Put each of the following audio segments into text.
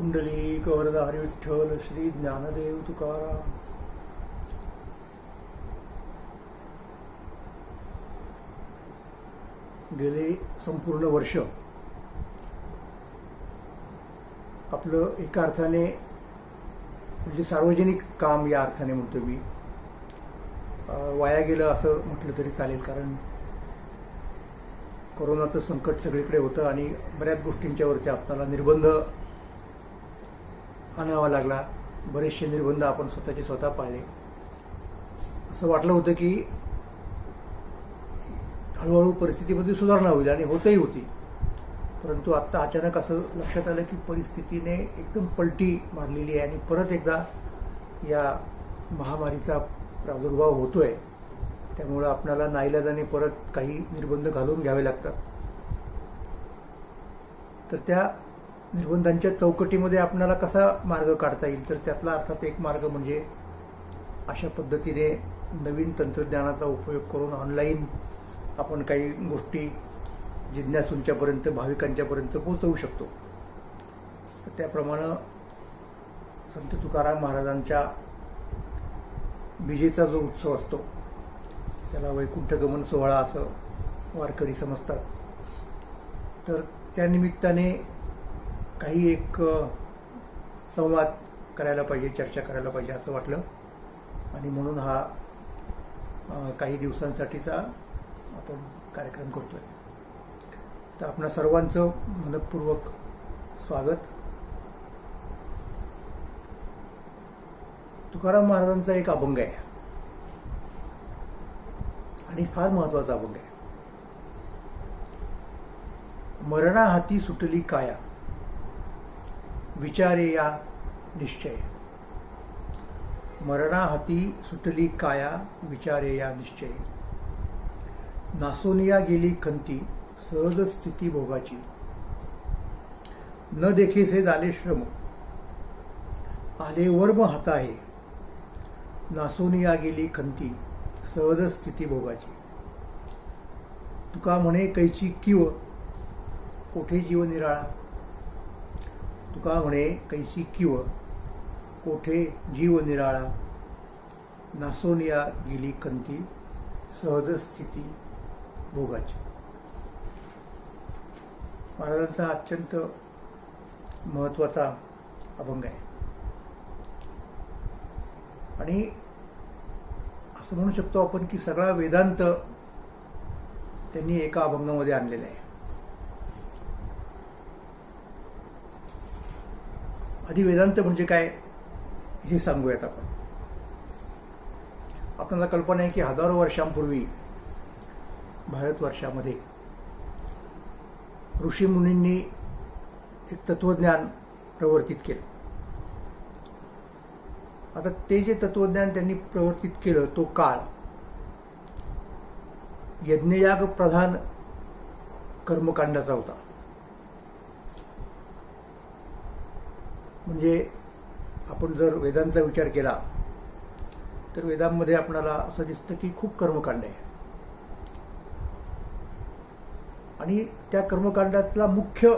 कुंडली कवरदा विठ्ठल श्री ज्ञानदेव तुकाराम। गेले संपूर्ण वर्ष आपलं एका अर्थाने म्हणजे सार्वजनिक काम या अर्थाने म्हणतो मी. वाया गेलं असं म्हटलं तरी चालेल कारण कोरोनाचं संकट सगळीकडे होतं आणि बऱ्याच गोष्टींच्यावरती आपल्याला निर्बंध आणावा लागला. बरेचसे निर्बंध आपण स्वतःचे स्वतः पाळले. असं वाटलं होतं की हळूहळू परिस्थितीमध्ये सुधारणा होईल आणि होतही होती. परंतु आत्ता अचानक असं लक्षात आलं की परिस्थितीने एकदम पलटी मारलेली आहे आणि परत एकदा या महामारीचा प्रादुर्भाव होतो आहे त्यामुळं आपल्याला नाईलाजाने परत काही निर्बंध घालून घ्यावे लागतात. तर त्या निर्बंधांच्या चौकटीमध्ये आपल्याला कसा मार्ग काढता येईल? तर त्यातला अर्थात एक मार्ग म्हणजे अशा पद्धतीने नवीन तंत्रज्ञानाचा उपयोग करून ऑनलाईन आपण काही गोष्टी जिज्ञासूंच्यापर्यंत भाविकांच्यापर्यंत पोहोचवू शकतो. तर त्याप्रमाणे संत तुकाराम महाराजांच्या विजेचा जो उत्सव असतो त्याला वैकुंठगमन सोहळा असं वारकरी समजतात. तर त्यानिमित्ताने काही एक संवाद करायला पाहिजे चर्चा करायला पाहिजे असं वाटलं. आणि म्हणून हा काही दिवसांसाठीचा आपण कार्यक्रम करतो आहे तर आपणा सर्वांचं मनपूर्वक स्वागत. तुकाराम महाराजांचा एक अभंग आहे. आणि फार महत्त्वाचा अभंग आहे. मरणा हाती सुटली काया. विचारे या निश्चय. मरणा हाती सुटली काया विचारे या निश्चय. नासोनिया गेली खंती सहज स्थिती भोगाची. न देखेसे झाले श्रम. आले वर्म हाता आहे नासोनिया गेली खंती सहज स्थिती भोगाची. तुका म्हणे कैची किव कोठे जीव निराळा? तुका म्हणे कैसी किव कोठे जीव निराळा नासोनिया गेली कंती सहज स्थिती भोगाची. महाराजांचा अत्यंत महत्त्वाचा अभंग आहे. आणि असं म्हणू शकतो आपण की सगळा वेदांत त्यांनी एका अभंगामध्ये आणलेला आहे. आधी वेदांत म्हणजे काय हे सांगूयात आपण. आपल्याला कल्पना आहे की हजारो वर्षांपूर्वी भारतवर्षामध्ये ऋषीमुनींनी एक तत्वज्ञान प्रवर्तित केलं. आता ते जे तत्वज्ञान त्यांनी प्रवर्तित केलं तो काळ यज्ञयाग प्रधान कर्मकांडाचा होता. म्हणजे आपण जर वेदांचा विचार केला तर वेदांमध्ये आपणाला असं दिसतं की खूप कर्मकांड आहे. आणि त्या कर्मकांडातला मुख्य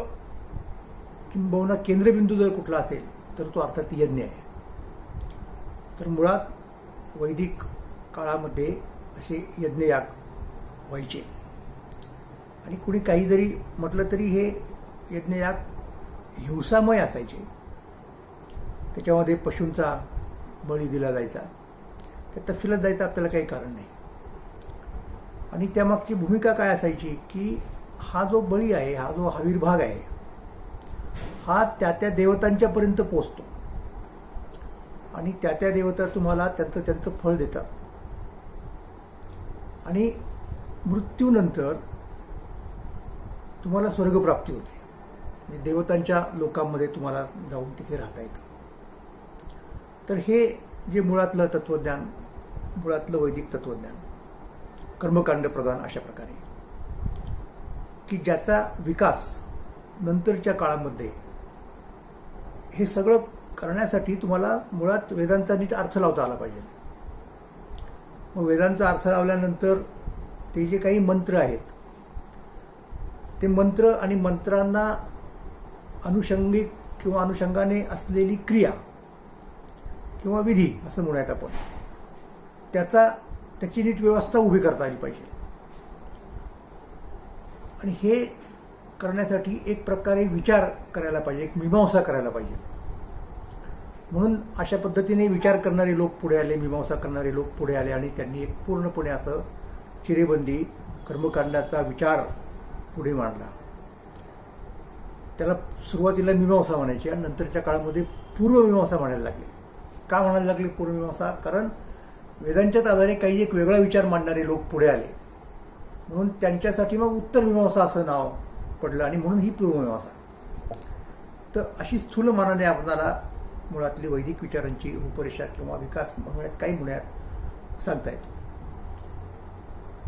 किंबहुना केंद्रबिंदू जर कुठला असेल तर तो अर्थात यज्ञ आहे. तर मुळात वैदिक काळामध्ये असे यज्ञयाग व्हायचे. आणि कुणी काही जरी म्हटलं तरी हे यज्ञयाग हिंसामय असायचे. त्याच्यामध्ये पशूंचा बळी दिला जायचा. त्या तपशिलात जायचं आपल्याला काही कारण नाही. आणि त्यामागची भूमिका काय असायची की हा जो बळी आहे हा जो आविर्भाग आहे हा त्या त्या देवतांच्यापर्यंत पोचतो आणि त्या त्या देवता तुम्हाला त्यांचं त्यांचं फळ देतात. आणि मृत्यूनंतर तुम्हाला स्वर्गप्राप्ती होते. म्हणजे देवतांच्या लोकांमध्ये तुम्हाला जाऊन तिथे राहता येतं. तर हे जे मुळातलं तत्वज्ञान मुळातलं वैदिक तत्वज्ञान कर्मकांड प्रधान अशा प्रकारे. की ज्याचा विकास नंतरच्या काळामध्ये हे सगळं करण्यासाठी तुम्हाला मुळात वेदांचा नीट अर्थ लावता आला पाहिजे. मग वेदांचा अर्थ लावल्यानंतर ते जे काही मंत्र आहेत ते मंत्र आणि मंत्रांना अनुषंगिक किंवा अनुषंगाने असलेली क्रिया किंवा विधी असं म्हणूयात आपण. त्याचा त्याची नीट व्यवस्था उभी करता आली पाहिजे. आणि हे करण्यासाठी एक प्रकारे विचार करायला पाहिजे एक मीमांसा करायला पाहिजे. म्हणून अशा पद्धतीने विचार करणारे लोक पुढे आले मीमांसा करणारे लोक पुढे आले आणि त्यांनी एक पूर्णपणे असं चिरेबंदी कर्मकांडाचा विचार पुढे मांडला. त्याला सुरुवातीला मीमांसा म्हणायची आणि नंतरच्या काळामध्ये पूर्वमीमांसा म्हणायला लागले. का म्हणायला लागले पूर्वमीमांसा कारण वेदांच्याच आधारे काही एक वेगळा विचार मांडणारे लोक पुढे आले. म्हणून त्यांच्यासाठी मग उत्तर मीमांसा असं नाव पडलं आणि म्हणून ही पूर्वमीमांसा तर अशी स्थूल मानाने आपणाला मुळातली वैदिक विचारांची रूपरेषा किंवा विकास म्हणूयात काही म्हणूयात सांगता येतो.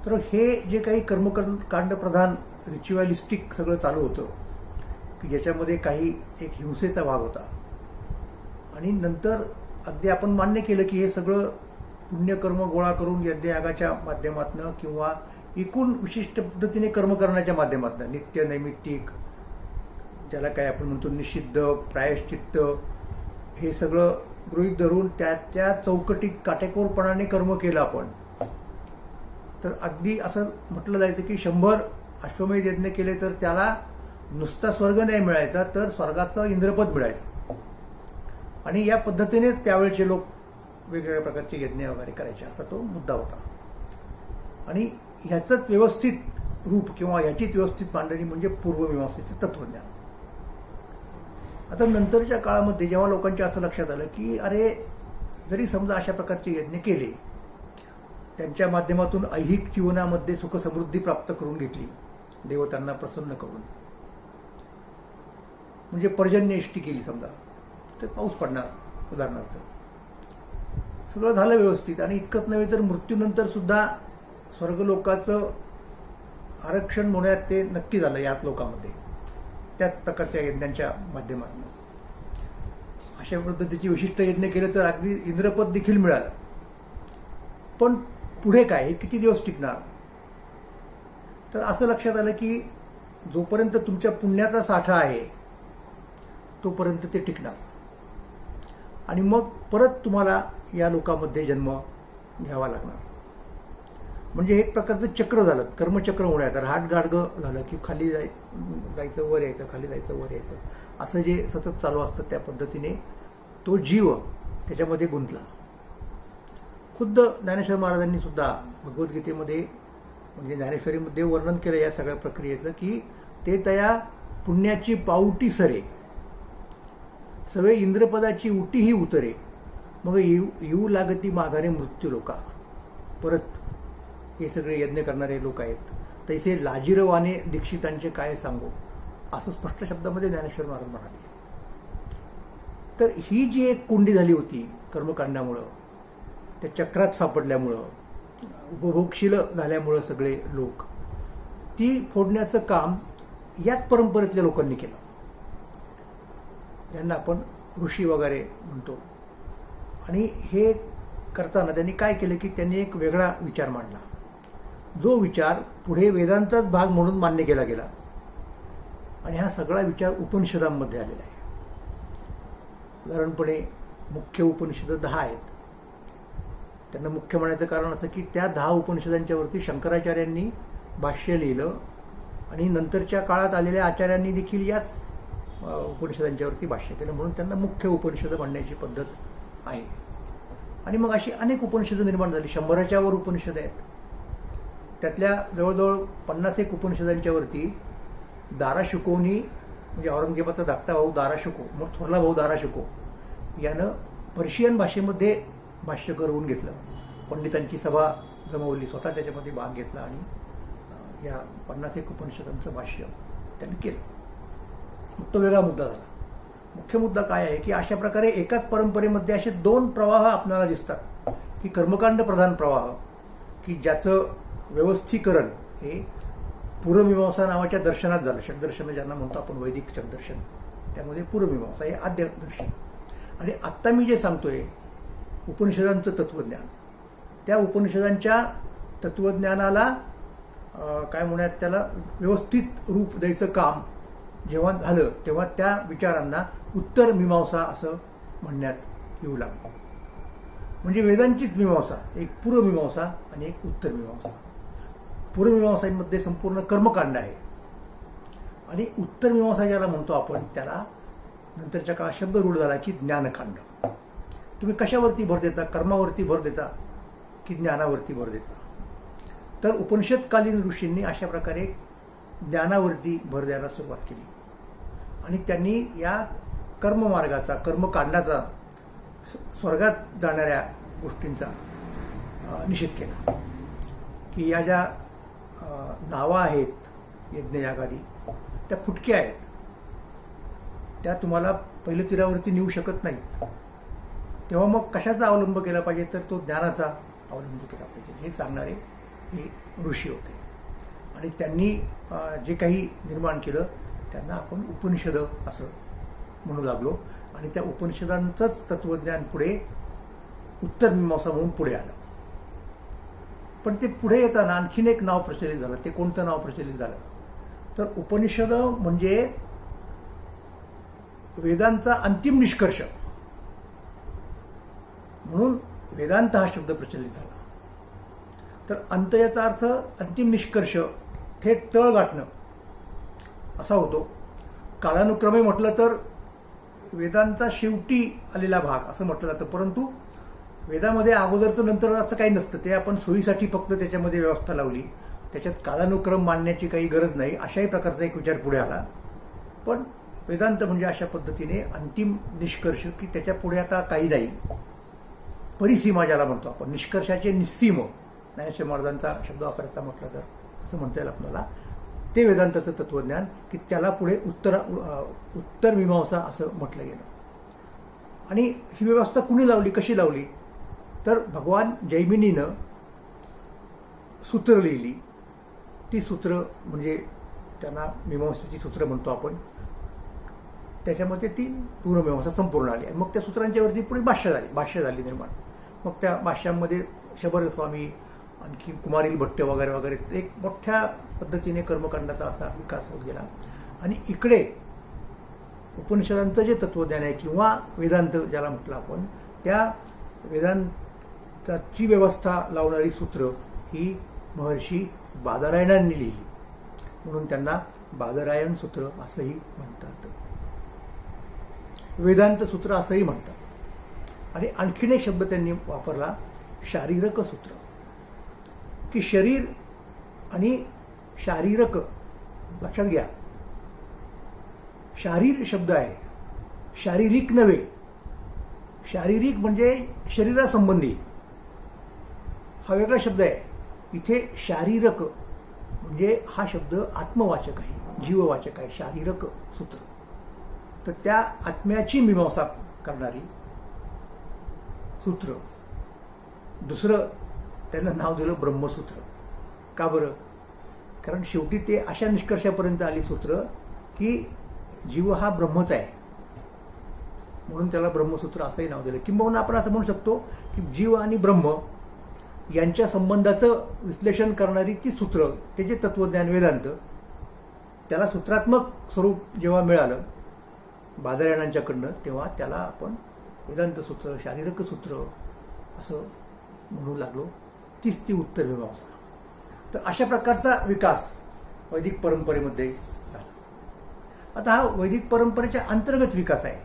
तर हे जे काही कर्मकांड कांडप्रधान रिच्युअलिस्टिक सगळं चालू होतं की ज्याच्यामध्ये काही एक हिंसेचा भाग होता. आणि नंतर अगदी आपण मान्य केलं की हे सगळं पुण्यकर्म गोळा करून यज्ञयागाच्या माध्यमातनं किंवा एकूण विशिष्ट पद्धतीने कर्म करण्याच्या माध्यमातनं नित्य नैमित्तिक ज्याला काय आपण म्हणतो निषिद्ध प्रायश्चित्त हे सगळं गृहीत धरून त्या त्या चौकटीत काटेकोरपणाने कर्म केलं आपण. तर अगदी असं म्हटलं जायचं की शंभर अश्वमेध यज्ञ केले तर त्याला नुसता स्वर्ग नाही मिळायचा तर स्वर्गाचं इंद्रपद मिळायचं. आणि या पद्धतीनेच त्यावेळचे लोक वेगवेगळ्या प्रकारचे यज्ञ वगैरे करायचे. असा तो मुद्दा होता. आणि ह्याचंच व्यवस्थित रूप किंवा ह्याचीच व्यवस्थित मांडणी म्हणजे पूर्वमीमांसेचं तत्वज्ञान. आता नंतरच्या काळामध्ये जेव्हा लोकांच्या असं लक्षात आलं की अरे जरी समजा अशा प्रकारचे यज्ञ केले त्यांच्या माध्यमातून ऐहिक जीवनामध्ये सुखसमृद्धी प्राप्त करून घेतली देवतांना प्रसन्न करून. म्हणजे पर्जन्यष्टी केली समजा. तर पाऊस पडणार उदाहरणार्थ. सगळं झालं व्यवस्थित आणि इतकंच नव्हे तर मृत्यूनंतर सुद्धा स्वर्गलोकाचं आरक्षण होण्यात ते नक्की झालं याच लोकांमध्ये. त्याच प्रकारच्या यज्ञांच्या माध्यमातून. अशा पद्धतीची विशिष्ट यज्ञ केले तर अगदी इंद्रपद देखील मिळालं. पण पुढे काय? हे किती दिवस टिकणार? तर असं लक्षात आलं की जोपर्यंत तुमच्या पुण्याचा साठा आहे तोपर्यंत ते टिकणार. आणि मग परत तुम्हाला या लोकामध्ये जन्म घ्यावा लागणार. म्हणजे एक प्रकारचं चक्र झालं कर्मचक्र होण्याचं राहाट गाडगं झालं की खाली जाय जायचं वर यायचं खाली जायचं वर यायचं. असं जे सतत चालू असतं त्या पद्धतीने तो जीव त्याच्यामध्ये गुंतला. खुद्द ज्ञानेश्वर महाराजांनी सुद्धा भगवद्गीतेमध्ये म्हणजे ज्ञानेश्वरीमध्ये वर्णन केलं या सगळ्या प्रक्रियेचं की ते तया पुण्याची पावटी सरे सवे इंद्रपदाची उटी ही उतरे. मग येऊ येऊ लागती माघारे मृत्यू लोका. परत हे सगळे यज्ञ करणारे लोक आहेत. तैसे लाजिरवाने दीक्षितांचे काय सांगू? असं स्पष्ट शब्दामध्ये ज्ञानेश्वर महाराज म्हणाले. तर ही जी एक कुंडी झाली होती कर्मकांडामुळं त्या चक्रात सापडल्यामुळं उपभोगशील झाल्यामुळं सगळे लोक ती फोडण्याचं काम याच परंपरेतल्या लोकांनी केलं. यांना आपण ऋषी वगैरे म्हणतो. आणि हे करताना त्यांनी काय केलं की त्यांनी एक वेगळा विचार मांडला. जो विचार पुढे वेदांचाच भाग म्हणून मान्य केला गेला. आणि हा सगळा विचार उपनिषदांमध्ये आलेला आहे. उदाहरणपणे मुख्य उपनिषदं दहा आहेत. त्यांना मुख्य म्हणायचं कारण असं की त्या दहा उपनिषदांच्यावरती शंकराचार्यांनी भाष्य लिहिलं आणि नंतरच्या काळात आलेल्या आचार्यांनी देखील याच उपनिषदांच्यावरती भाष्य केलं. म्हणून त्यांना मुख्य उपनिषद म्हणण्याची पद्धत आहे. आणि मग अशी अनेक उपनिषदं निर्माण झाली. शंभराच्या वर उपनिषद आहेत. त्यातल्या जवळजवळ पन्नास एक उपनिषदांच्यावरती दाराशुकोनी म्हणजे औरंगजेबाचा धाकटा भाऊ दाराशुको मग थोरला भाऊ दाराशुको यानं पर्शियन भाषेमध्ये भाष्य करवून घेतलं. पंडितांची सभा जमवली. स्वतः त्याच्यामध्ये भाग घेतला आणि या पन्नास एक उपनिषदांचं भाष्य त्यांनी केलं. तो वेगळा मुद्दा झाला. मुख्य मुद्दा काय आहे की अशा प्रकारे एकाच परंपरेमध्ये असे दोन प्रवाह आपल्याला दिसतात. की कर्मकांड प्रधान प्रवाह की ज्याचं व्यवस्थीकरण हे पूर्वमीमांसा नावाच्या दर्शनात झालं. षटदर्शन ज्यांना म्हणतो आपण वैदिक षटदर्शन त्यामध्ये पूर्वमीमांसा हे आद्य दर्शन. आणि आत्ता मी जे सांगतोय उपनिषदांचं तत्त्वज्ञान त्या उपनिषदांच्या तत्त्वज्ञानाला काय म्हणूयात त्याला व्यवस्थित रूप द्यायचं काम जेव्हा झालं तेव्हा त्या विचारांना उत्तर मीमांसा असं म्हणण्यात येऊ लागलं. म्हणजे वेदांचीच मीमांसा एक पूर्वमीमांसा आणि एक उत्तर मीमांसा. पूर्वमीमांसामध्ये संपूर्ण कर्मकांड आहे. आणि उत्तर मीमांसा ज्याला म्हणतो आपण त्याला नंतरच्या काळात शब्द रूढ झाला की ज्ञानकांड. तुम्ही कशावरती भर देता? कर्मावरती भर देता की ज्ञानावरती भर देता? तर उपनिषदकालीन ऋषींनी अशा प्रकारे ज्ञानावरती भर द्यायला सुरुवात केली. आणि त्यांनी या कर्ममार्गाचा कर्मकांडाचा स्वर्गात जाणाऱ्या गोष्टींचा निषेध केला. की या ज्या नावा आहेत यज्ञयागादी त्या फुटक्या आहेत. त्या तुम्हाला पहिल्या तीरावरती नेऊ शकत नाहीत. तेव्हा मग कशाचा अवलंब केला पाहिजे? तर तो ज्ञानाचा अवलंब केला पाहिजे. हे सांगणारे हे ऋषी होते. आणि त्यांनी जे काही निर्माण केलं त्यांना आपण उपनिषद असं म्हणू लागलो. आणि त्या उपनिषदांचंच तत्वज्ञान पुढे उत्तर मीमांसा म्हणून पुढे आलं. पण ते पुढे येताना आणखीन एक नाव प्रचलित झालं. ते कोणतं नाव प्रचलित झालं? तर उपनिषद म्हणजे वेदांचा अंतिम निष्कर्ष. म्हणून वेदांत हा शब्द प्रचलित झाला. तर अंत याचा अर्थ अंतिम निष्कर्ष थेट तळ गाठणं. असा होतो. कालानुक्रमे म्हटलं तर वेदांचा शेवटी आलेला भाग असं म्हटलं जातं. परंतु वेदामध्ये अगोदरचं नंतर असं काही नसतं. ते आपण सोयीसाठी फक्त त्याच्यामध्ये व्यवस्था लावली. त्याच्यात कालानुक्रम मांडण्याची काही गरज नाही. अशाही प्रकारचा एक विचार पुढे आला. पण वेदांत म्हणजे अशा पद्धतीने अंतिम निष्कर्ष की त्याच्या पुढे आता काही नाही. परिसीमा ज्याला म्हणतो आपण. निष्कर्षाचे निस्सीम. ज्ञानेश्वर महाराजांचा शब्द वापरायचा म्हटलं तर असं म्हणता येईल आपल्याला. ते वेदांताचं तत्वज्ञान की त्याला पुढे उत्तर उत्तर मीमांसा असं म्हटलं गेलं. आणि ही व्यवस्था कुणी लावली कशी लावली? तर भगवान जैमिनीनं सूत्र लिहिली. ती सूत्र म्हणजे त्यांना मीमांसेची सूत्र म्हणतो आपण. त्याच्यामध्ये ती पूर्वमीमांसा संपूर्ण आली. आणि मग त्या सूत्रांच्यावरती पुढे भाष्य झाली. भाष्य झाली निर्माण. मग त्या भाष्यांमध्ये शबर स्वामी आणखी कुमारील भट्ट वगैरे वगैरे एक मोठ्या पद्धतीने कर्मकांडाचा असा विकास होत गेला. आणि इकडे उपनिषदांचं जे तत्वज्ञान आहे किंवा वेदांत ज्याला म्हटलं आपण त्या वेदांताची व्यवस्था लावणारी सूत्र ही महर्षी बादरायणांनी लिहिली. म्हणून त्यांना बादरायण सूत्र असंही म्हणतात. वेदांत सूत्र असंही म्हणतात. आणि आणखीन एक शब्द त्यांनी वापरला शारीरक सूत्र. की शरीर आणि शारीरक. लक्षात घ्या. शारीर शब्द आहे. शारीरिक नव्हे. शारीरिक म्हणजे शरीरासंबंधी. हा वेगळा शब्द आहे. इथे शारीरक म्हणजे हा शब्द आत्मवाचक आहे. जीववाचक आहे. शारीरक सूत्र. तर त्या आत्म्याची मीमांसा करणारी सूत्र. दुसरं त्यांना नाव दिलं ब्रह्मसूत्र. का बरं? कारण शेवटी ते अशा निष्कर्षापर्यंत आली सूत्र की जीव हा ब्रह्मच आहे. म्हणून त्याला ब्रह्मसूत्र असंही नाव दिलं. किंबहुना आपण असं म्हणू शकतो की जीव आणि ब्रह्म यांच्या संबंधाचं विश्लेषण करणारी ती सूत्र ते जे तत्वज्ञान वेदांत त्याला सूत्रात्मक स्वरूप जेव्हा मिळालं बादरायणांच्याकडनं तेव्हा त्याला आपण वेदांत सूत्र शारीरिक सूत्र असं म्हणू लागलो. तीच ती उत्तर मीमांसा तर अशा प्रकारचा विकास वैदिक परंपरेमध्ये झाला. आता हा वैदिक परंपरेच्या अंतर्गत विकास आहे.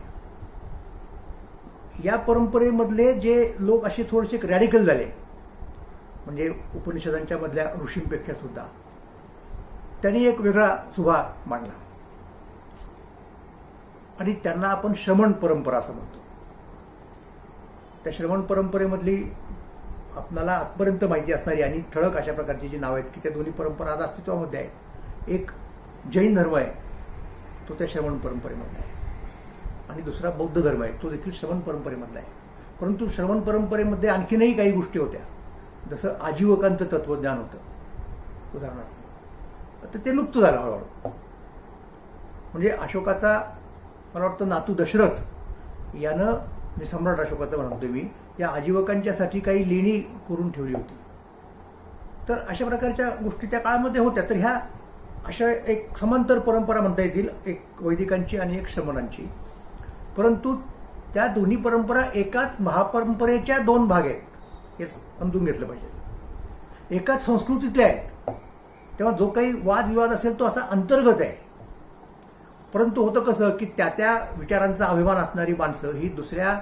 या परंपरेमधले जे लोक असे थोडेसे रॅडिकल झाले म्हणजे उपनिषदांच्या मधल्या ऋषींपेक्षा सुद्धा त्यांनी एक वेगळा सुभा मांडला. आणि त्यांना आपण श्रमण परंपरा असं म्हणतो. त्या श्रमण परंपरेमधली आपणाला आजपर्यंत माहिती असणारी आणि ठळक अशा प्रकारची जी नावं आहेत की त्या दोन्ही परंपरा आज अस्तित्वामध्ये आहेत. एक जैन धर्म आहे तो त्या श्रवण परंपरेमधला आहे. आणि दुसरा बौद्ध धर्म आहे तो देखील श्रवण परंपरेमधला आहे. परंतु श्रवण परंपरेमध्ये आणखीनही काही गोष्टी होत्या. जसं आजीवकांचं तत्वज्ञान होतं उदाहरणार्थ. तर ते लुप्त झालं हळूहळू. म्हणजे अशोकाचा मला वाटतं नातू दशरथ यानं म्हणजे सम्राट अशोकाचं म्हणतो मी या आजीवकांच्यासाठी काही लेणी करून ठेवली होती. तर अशा प्रकारच्या गोष्टी त्या काळामध्ये होत्या. तर ह्या अशा एक समांतर परंपरा म्हणता येतील एक वैदिकांची आणि एक श्रमणांची परंतु त्या दोन्ही परंपरा एकाच महापरंपरेच्या दोन भाग आहेत हे समजून घेतलं पाहिजे. एकाच संस्कृतीतल्या आहेत. तेव्हा जो काही वादविवाद असेल तो असा अंतर्गत आहे. परंतु होतं कसं की त्या त्या विचारांचा अभिमान असणारी माणसं ही दुसऱ्या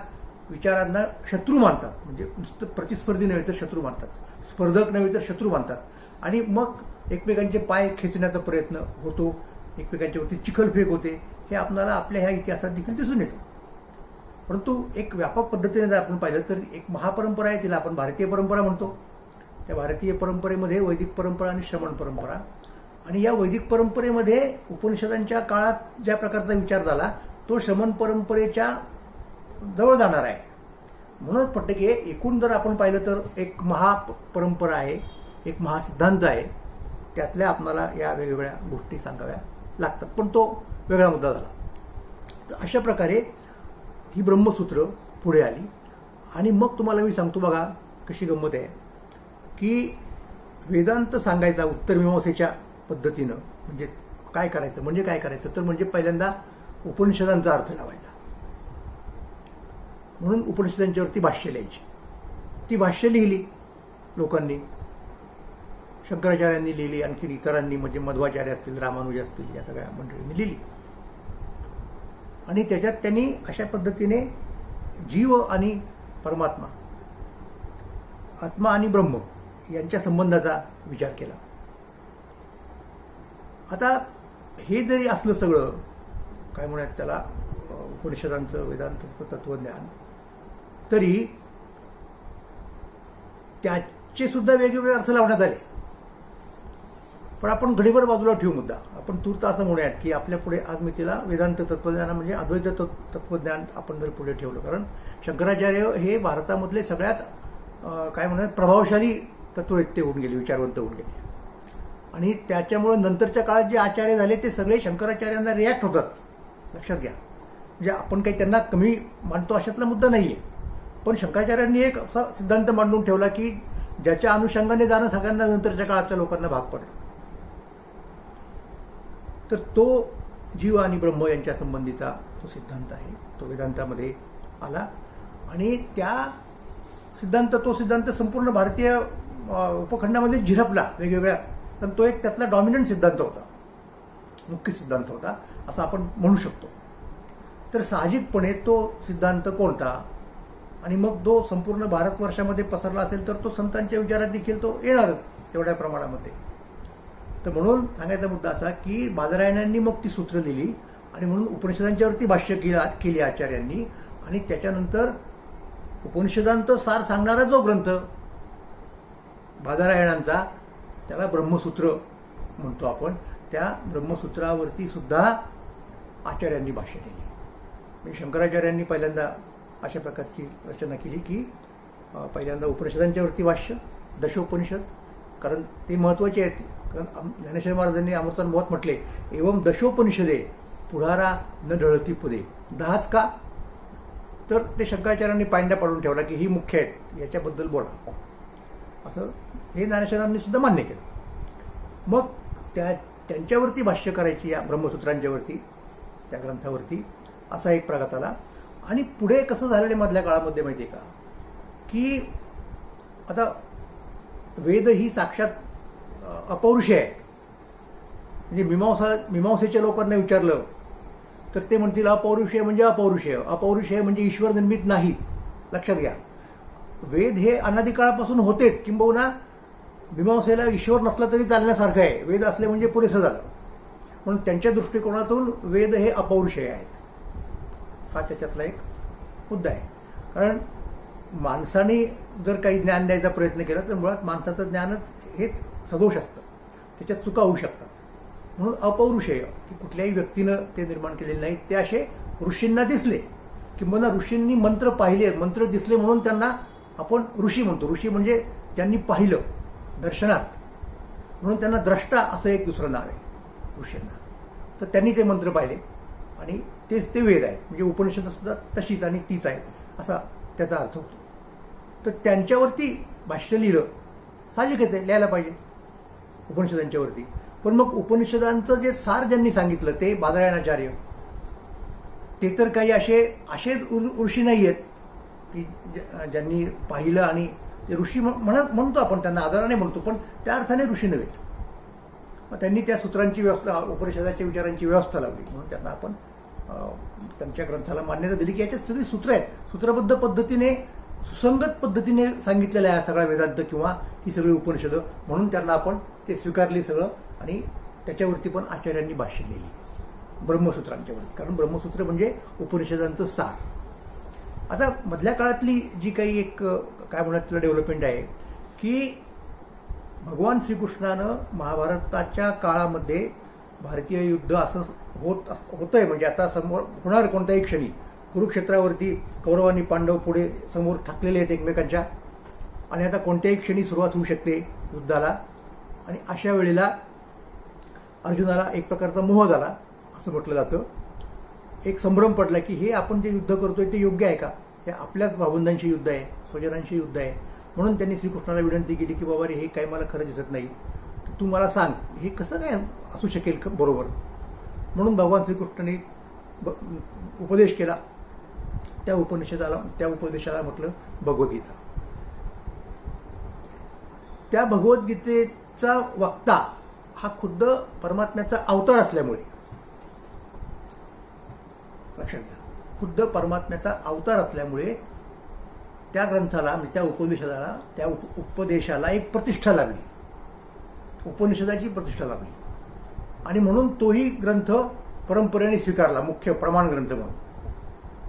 विचारांना शत्रू मानतात. म्हणजे नुसतं प्रतिस्पर्धी नव्हे तर शत्रू मानतात. स्पर्धक नव्हे तर शत्रू मानतात. आणि मग एकमेकांचे पाय खेचण्याचा प्रयत्न होतो. एकमेकांच्या वरती चिखलफेक होते. हे आपल्याला आपल्या ह्या इतिहासात देखील दिसून येतं. परंतु एक व्यापक पद्धतीने जर आपण पाहिलं तर एक महापरंपरा आहे तिला आपण भारतीय परंपरा म्हणतो. त्या भारतीय परंपरेमध्ये वैदिक परंपरा आणि श्रमण परंपरा आणि या वैदिक परंपरेमध्ये उपनिषदांच्या काळात ज्या प्रकारचा विचार झाला तो श्रमण परंपरेच्या जवळ जाणार आहे. म्हणूनच म्हटलं की एकूण जर आपण पाहिलं तर एक महा परंपरा आहे एक महासिद्धांत आहे त्यातल्या आपणाला या वेगवेगळ्या गोष्टी सांगाव्या लागतात. पण तो वेगळा मुद्दा झाला. तर अशा प्रकारे ही ब्रह्मसूत्र पुढे आली. आणि मग तुम्हाला मी सांगतो बघा कशी गंमत आहे की वेदांत सांगायचा उत्तर मीमांसेच्या पद्धतीनं म्हणजे काय करायचं म्हणजे काय करायचं? तर म्हणजे पहिल्यांदा उपनिषदांचा अर्थ लावायचा. म्हणून उपनिषदांच्यावरती भाष्य लिहायची. ती भाष्य लिहिली लोकांनी. शंकराचार्यांनी लिहिली आणखी इतरांनी म्हणजे मध्वाचार्य असतील रामानुज असतील या सगळ्या मंडळींनी लिहिली. आणि त्याच्यात त्यांनी अशा पद्धतीने जीव आणि परमात्मा आत्मा आणि ब्रह्म यांच्या संबंधाचा विचार केला. आता हे जरी असलं सगळं काय म्हणूयात त्याला उपनिषदांचं वेदांताचं तत्वज्ञान तरी त्याचे सुद्धा वेगवेगळे अर्थ लावण्यात आले. पण आपण घडीभर बाजूला ठेवू मुद्दा. आपण तूर्त असं म्हणूयात की आपल्या पुढे आज मी तिला वेदांत तत्वज्ञान म्हणजे अद्वैत तत्व- तत्वज्ञान आपण जर पुढे ठेवलं. कारण शंकराचार्य हे भारतामधले सगळ्यात काय म्हणूयात प्रभावशाली तत्ववेत्ते होऊन गेले विचारवंत होऊन गेले. आणि त्याच्यामुळं नंतरच्या काळात जे आचार्य झाले ते सगळे शंकराचार्यांना रिॲक्ट होतात लक्षात घ्या. म्हणजे आपण काही त्यांना कमी मानतो अशातला मुद्दा नाही आहे पण शंकराचार्यांनी एक असा सिद्धांत मांडून ठेवला की ज्याच्या अनुषंगाने जाणं सगळ्यांना नंतरच्या काळातल्या लोकांना भाग पडलं तर तो जीव आणि ब्रह्म यांच्या संबंधीचा तो सिद्धांत आहे. तो वेदांतामध्ये आला. आणि त्या सिद्धांत तो सिद्धांत संपूर्ण भारतीय उपखंडामध्ये झिरपला. वेगवेगळ्या पण तो एक त्यातला डॉमिनंट सिद्धांत होता. मुख्य सिद्धांत होता असं आपण म्हणू शकतो. तर साहजिकपणे तो सिद्धांत कोणता? आणि मग तो संपूर्ण भारतवर्षामध्ये पसरला असेल तर तो संतांच्या विचारात देखील तो येणारच तेवढ्या प्रमाणामध्ये. तर म्हणून सांगायचा मुद्दा असा की बादरायणांनी मग ती सूत्र दिली आणि म्हणून उपनिषदांच्यावरती भाष्य केला केली आचार्यांनी. आणि त्याच्यानंतर उपनिषदांचं सार सांगणारा जो ग्रंथ बाजारायणांचा त्याला ब्रह्मसूत्र म्हणतो आपण. त्या ब्रह्मसूत्रावरती सुद्धा आचार्यांनी भाष्य केली. म्हणजे शंकराचार्यांनी पहिल्यांदा अशा प्रकारची रचना केली की पहिल्यांदा उपनिषदांच्यावरती भाष्य दशोपनिषद कारण ते महत्त्वाचे आहेत. कारण ज्ञानेश्वर महाराजांनी अमृतानुभवात म्हटले एवम दशोपनिषदे पुढारा न ढळती पुदे दहाच का? तर ते शंकराचार्यांनी पांड्या पाडून ठेवला की ही मुख्य आहेत. याच्याबद्दल बोला. असं हे ज्ञानेश्वरांनी सुद्धा मान्य केलं. मग त्या त्यांच्यावरती भाष्य करायची या ब्रह्मसूत्रांच्यावरती त्या ग्रंथावरती असा एक प्रघात आला. आणि पुढे कसं झालेलं आहे मधल्या काळामध्ये माहिती आहे का? की आता वेद ही साक्षात अ, अपौरुषे आहेत. म्हणजे मीमांसा मीमांसेच्या लोकांना विचारलं तर ते म्हणतील अपौरुषेय म्हणजे अपौरुषेय अपौरुषेय म्हणजे ईश्वर निर्मित नाही. लक्षात घ्या. वेद हे अनादिकाळापासून होतेच किंबहुना मीमांसेला ईश्वर नसला तरी चालण्यासारखं आहे. वेद असले म्हणजे पुरेसं झालं. म्हणून त्यांच्या दृष्टिकोनातून वेद हे अपौरुषय आहेत. हा त्याच्यातला एक मुद्दा आहे. कारण माणसाने जर काही ज्ञान द्यायचा प्रयत्न केला तर मुळात माणसाचं ज्ञानच हेच सदोष असतं. त्याच्यात चुका होऊ शकतात. म्हणून अपौरुषेय की कुठल्याही व्यक्तीनं ते निर्माण केलेले नाहीत ते असे ऋषींना दिसले किंवा ऋषींनी मंत्र पाहिले मंत्र दिसले म्हणून त्यांना आपण ऋषी म्हणतो. ऋषी म्हणजे त्यांनी पाहिलं. दर्शनात. म्हणून त्यांना द्रष्टा असं एक दुसरं नाव आहे ऋषींना. तर त्यांनी ते मंत्र पाहिले आणि तेच ते वेद आहेत. म्हणजे उपनिषदसुद्धा तशीच आणि तीच आहे असा त्याचा अर्थ होतो. तर त्यांच्यावरती भाष्य लिहिलं. साहजिकच आहे लिहायला पाहिजे उपनिषदांच्यावरती. पण मग उपनिषदांचं जे सार ज्यांनी सांगितलं ते बादरायणाचार्य ते तर काही असे असे ऋषी नाही आहेत की ज्या- ज्यांनी पाहिलं आणि ऋषी म्हणत म्हणतो आपण त्यांना आदराने म्हणतो पण त्या अर्थाने ऋषी नव्हेत मग त्यांनी त्या सूत्रांची व्यवस्था उपनिषदाच्या विचारांची व्यवस्था लावली. म्हणून त्यांना आपण त्यांच्या ग्रंथाला मान्यता दिली की याच्यात सगळी सूत्र आहेत. सूत्रबद्ध पद्धतीने सुसंगत पद्धतीने सांगितलेल्या आहे सगळा वेदांत किंवा ही सगळी उपनिषदं म्हणून त्यांना आपण ते स्वीकारली सगळं आणि त्याच्यावरती पण आचार्यांनी भाष्य लिहिली ब्रह्मसूत्रांच्यावरती कारण ब्रह्मसूत्र म्हणजे उपनिषदांचं सार. आता मधल्या काळातली जी काही एक काय म्हणत तिला डेव्हलपमेंट आहे की भगवान श्रीकृष्णानं महाभारताच्या काळामध्ये भारतीय युद्ध असं होत अस- होतंय. म्हणजे आता समोर होणार कोणत्याही क्षणी. कुरुक्षेत्रावरती कौरवांनी पांडव पुढे समोर ठाकलेले आहेत एकमेकांच्या. आणि आता कोणत्याही क्षणी सुरुवात होऊ शकते युद्धाला. आणि अशा वेळेला अर्जुनाला एक प्रकारचा मोह झाला असं म्हटलं जातं. एक संभ्रम पडला की हे आपण जे युद्ध करतोय ते योग्य आहे का? हे आपल्याच भावंडांशी युद्ध आहे स्वजनांशी युद्ध आहे. म्हणून त्यांनी श्रीकृष्णाला विनंती केली की बाबा रे हे काही मला खरं दिसत नाही. तर तू मला सांग हे कसं काय असू शकेल बरोबर? म्हणून भगवान श्रीकृष्णाने ब- उपदेश केला. त्या उपनिषदाला त्या उपदेशाला म्हटलं भगवद्गीता. त्या भगवद्गीतेचा वक्ता हा खुद्द परमात्म्याचा अवतार असल्यामुळे लक्षात घ्या. खुद्द परमात्म्याचा अवतार असल्यामुळे त्या ग्रंथाला म्हणजे त्या उपनिषदाला त्या उप उपदेशाला एक प्रतिष्ठा लाभली उपनिषदाची प्रतिष्ठा लाभली आणि म्हणून तोही ग्रंथ परंपरेने स्वीकारला मुख्य प्रमाण ग्रंथ म्हणून.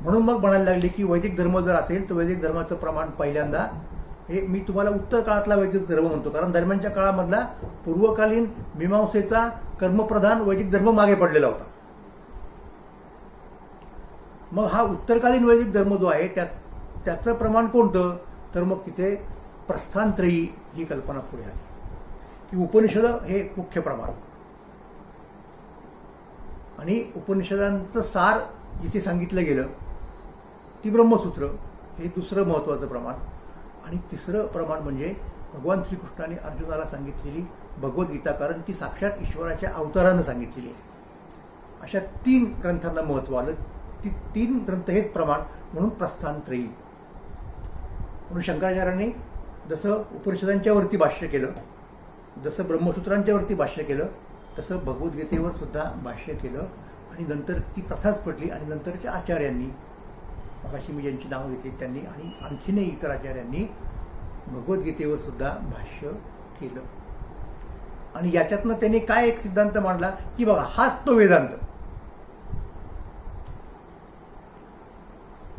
म्हणून मग म्हणायला लागले की वैदिक धर्म जर असेल तर वैदिक धर्माचं प्रमाण पहिल्यांदा हे मी तुम्हाला उत्तर काळातला वैदिक धर्म म्हणतो. कारण दरम्यानच्या काळामधला पूर्वकालीन मीमांसेचा कर्मप्रधान वैदिक धर्म मागे पडलेला होता. मग हा उत्तरकालीन वैदिक धर्म जो आहे त्यात त्याचं प्रमाण कोणतं? तर मग तिथे प्रस्थानत्रयी ही कल्पना पुढे आली. की उपनिषद हे मुख्य प्रमाण. आणि उपनिषदांचं सार जिथे सांगितलं गेलं ती ब्रह्मसूत्र हे दुसरं महत्त्वाचं प्रमाण. आणि तिसरं प्रमाण म्हणजे भगवान श्रीकृष्णाने अर्जुनाला सांगितलेली भगवद्गीता कारण ती साक्षात ईश्वराच्या अवतारानं सांगितलेली आहे. अशा तीन ग्रंथांना महत्त्व आलं. ती तीन ग्रंथ हेच प्रमाण म्हणून प्रस्थानत्रयी. म्हणून शंकराचार्यांनी जसं उपनिषदांच्यावरती भाष्य केलं जसं ब्रह्मसूत्रांच्यावरती भाष्य केलं तसं भगवद्गीतेवर सुद्धा भाष्य केलं आणि नंतर ती प्रथाच पडली आणि नंतरच्या आचार्यांनी मगाशी मी ज्यांची नावं घेतली त्यांनी आणि आणखीनही इतर आचार्यांनी भगवद्गीतेवर सुद्धा भाष्य केलं. आणि याच्यातनं त्यांनी काय एक सिद्धांत मांडला की बघा हाच तो वेदांत.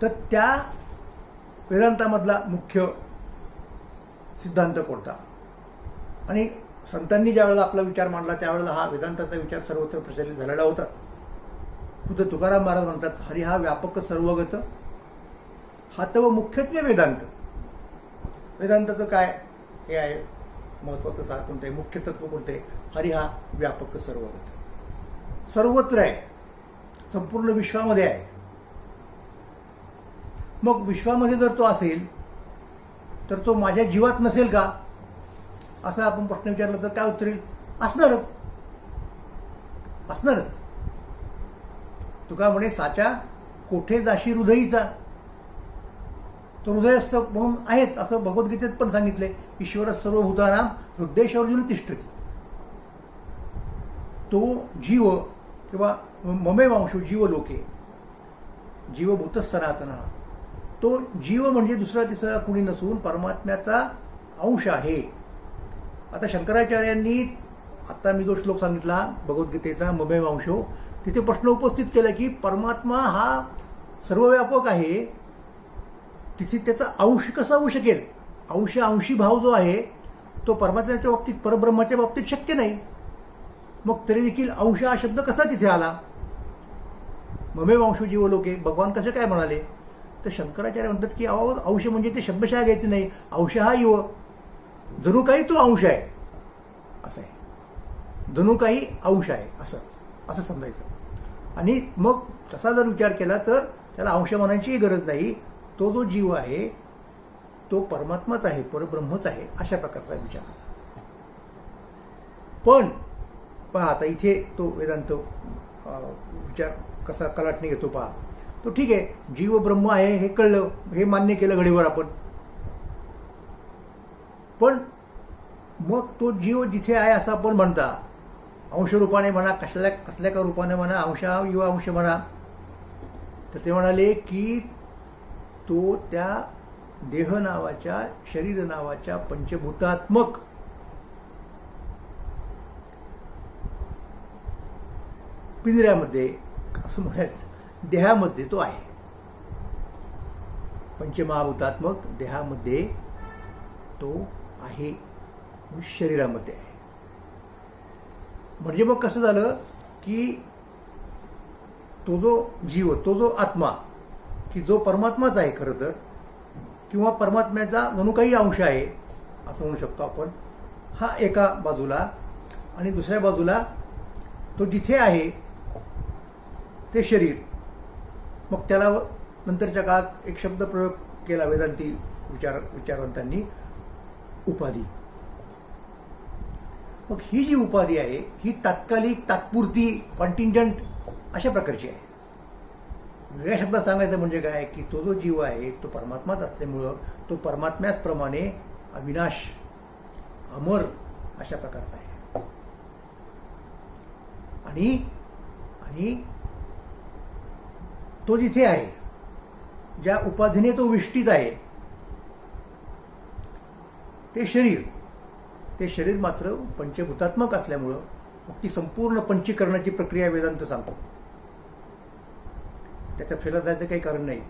तर त्या वेदांतामधला मुख्य सिद्धांत कोणता? आणि संतांनी ज्यावेळेला आपला विचार मांडला त्यावेळेला हा वेदांताचा विचार सर्वत्र प्रचलित झालेला होता. खुद्द तुकाराम महाराज म्हणतात हरी हा व्यापक सर्वगत हा तव मुख्यत्वे वेदांत. वेदांताचं काय? हे आहे महत्वाचं सार कोणतं आहे? मुख्य तत्व कोणतं आहे? हरी हा व्यापक सर्वगत. सर्वत्र आहे. संपूर्ण विश्वामध्ये आहे. मग विश्वामध्ये जर तो असेल तर तो माझ्या जीवात नसेल का? असा आपण प्रश्न विचारला तर काय उत्तर येईल? असणारच. असणारच. तुका म्हणे साच्या कोठे जाशी हृदयीचा? तो हृदयस्थ म्हणून आहेच असं भगवद्गीतेत पण सांगितलंय ईश्वर सर्वभूतानाम हृदयश अर्जुन तिष्ठते. तो जीव किंवा ममे वंश जीव लोके जीवभूत सनातन तो जीव म्हणजे दुसरा तिसरा कुणी नसून परमात्म्याचा अंश आहे. आता शंकराचार्यांनी आता मी जो श्लोक सांगितला भगवद्गीतेचा ममे वांशो तिथे प्रश्न उपस्थित केला की परमात्मा हा सर्वव्यापक आहे. तिथे त्याचा अंश कसा होऊ शकेल? अंश अंशी भाव जो आहे तो परमात्म्याच्या बाबतीत परब्रह्माच्या बाबतीत शक्य नाही. मग तरी देखील अंश हा शब्द कसा तिथे आला? ममे वंश जीव लोके भगवान कसे काय म्हणाले? तर शंकराचार्य म्हणतात की अहो अंश म्हणजे ते शब्दशहा घ्यायचे नाही. अंश हा युव. जणू काही तो अंश आहे. असं आहे. जणू काही अंश आहे. असं. असं समजायचं. आणि मग तसा जर विचार केला तर त्याला अंश म्हणायचीही गरज नाही. तो जो जीव आहे तो परमात्माच आहे परब्रह्मच आहे अशा प्रकारचा विचार आला. पण पहा आता इथे तो वेदांत विचार कसा कलाटणी घेतो पहा. तो ठीक आहे. जीव ब्रह्म आहे हे कळलं हे मान्य केलं घडीवर आपण. पण मग तो जीव जिथे आहे असं आपण म्हणता. अंश रूपाने म्हणा कसल्या कसल्या का रूपाने म्हणा अंशा युवा अंश म्हणा. तर ते म्हणाले की तो त्या देह नावाच्या शरीर नावाच्या पंचभूतात्मक. पिंजऱ्यामध्ये असं म्हणायचं. देहामध्ये तो आहे. पंचमहाभूतात्मक देहामध्ये तो आहे. शरीरामध्ये आहे. म्हणजे मग कसं झालं की तो जो जीव तो जो आत्मा की जो परमात्माच आहे खरं तर किंवा परमात्म्याचा जणू काही अंश आहे असं म्हणू शकतो आपण हा एका बाजूला आणि दुसऱ्या बाजूला तो जिथे आहे ते शरीर. मग त्याला नंतरच्या काळात एक शब्द प्रयोग केला वेदांती विचार विचारवंतांनी उपाधी. मग ही जी उपाधी आहे ही तात्कालिक तात्पुरती कॉन्टिंजंट अशा प्रकारची आहे. वेगळ्या शब्दात सांगायचं म्हणजे काय की तो जो जीव आहे तो परमात्माच असल्यामुळं तो परमात्म्याचप्रमाणे अविनाश अमर अशा प्रकारचा आहे. आणि आणि तो जिथे आहे ज्या उपाधीने तो विष्टीत आहे ते शरीर ते शरीर मात्र पंचभूतात्मक असल्यामुळं मग ती संपूर्ण पंचीकरणाची प्रक्रिया वेदांत सांगतो. त्याचा फेला जायचं काही कारण नाही.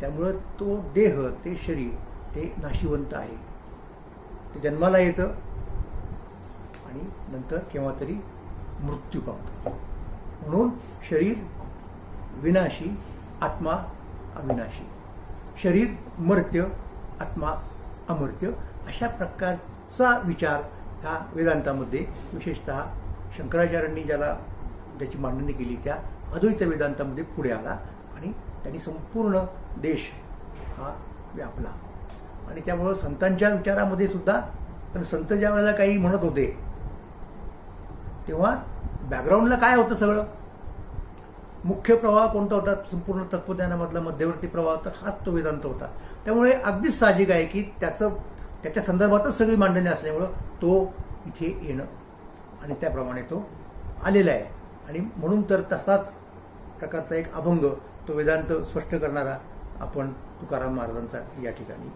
त्यामुळं तो देह ते शरीर ते नाशिवंत आहे. ते जन्माला येतं आणि नंतर केव्हा तरी मृत्यू पावतं. म्हणून शरीर विनाशी आत्मा अविनाशी. शरीर मर्त्य आत्मा अमर्त्य. अशा प्रकारचा विचार ह्या वेदांतामध्ये विशेषतः शंकराचार्यांनी ज्याला ज्याची मांडणी केली त्या अद्वैत वेदांतामध्ये पुढे आला आणि त्यांनी संपूर्ण देश हा व्यापला. आणि त्यामुळं संतांच्या विचारामध्ये सुद्धा पण संत ज्या वेळेला काही म्हणत होते तेव्हा बॅकग्राऊंडला काय होतं सगळं? मुख्य प्रवाह कोणता होता? संपूर्ण तत्वज्ञानामधला मध्यवर्ती प्रवाह तर हाच तो वेदांत होता. त्यामुळे अगदीच साहजिक आहे की त्याचं त्याच्या संदर्भातच सगळी मांडणी असल्यामुळं तो इथे येणं आणि त्याप्रमाणे तो आलेला आहे. आणि म्हणून तर तसाच प्रकारचा एक अभंग तो वेदांत स्पष्ट करणारा आपण तुकाराम महाराजांचा या ठिकाणी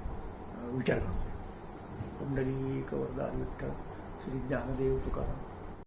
विचार करतोय. कुंडली कवरदार विठ्ठल श्री ज्ञानदेव तुकाराम.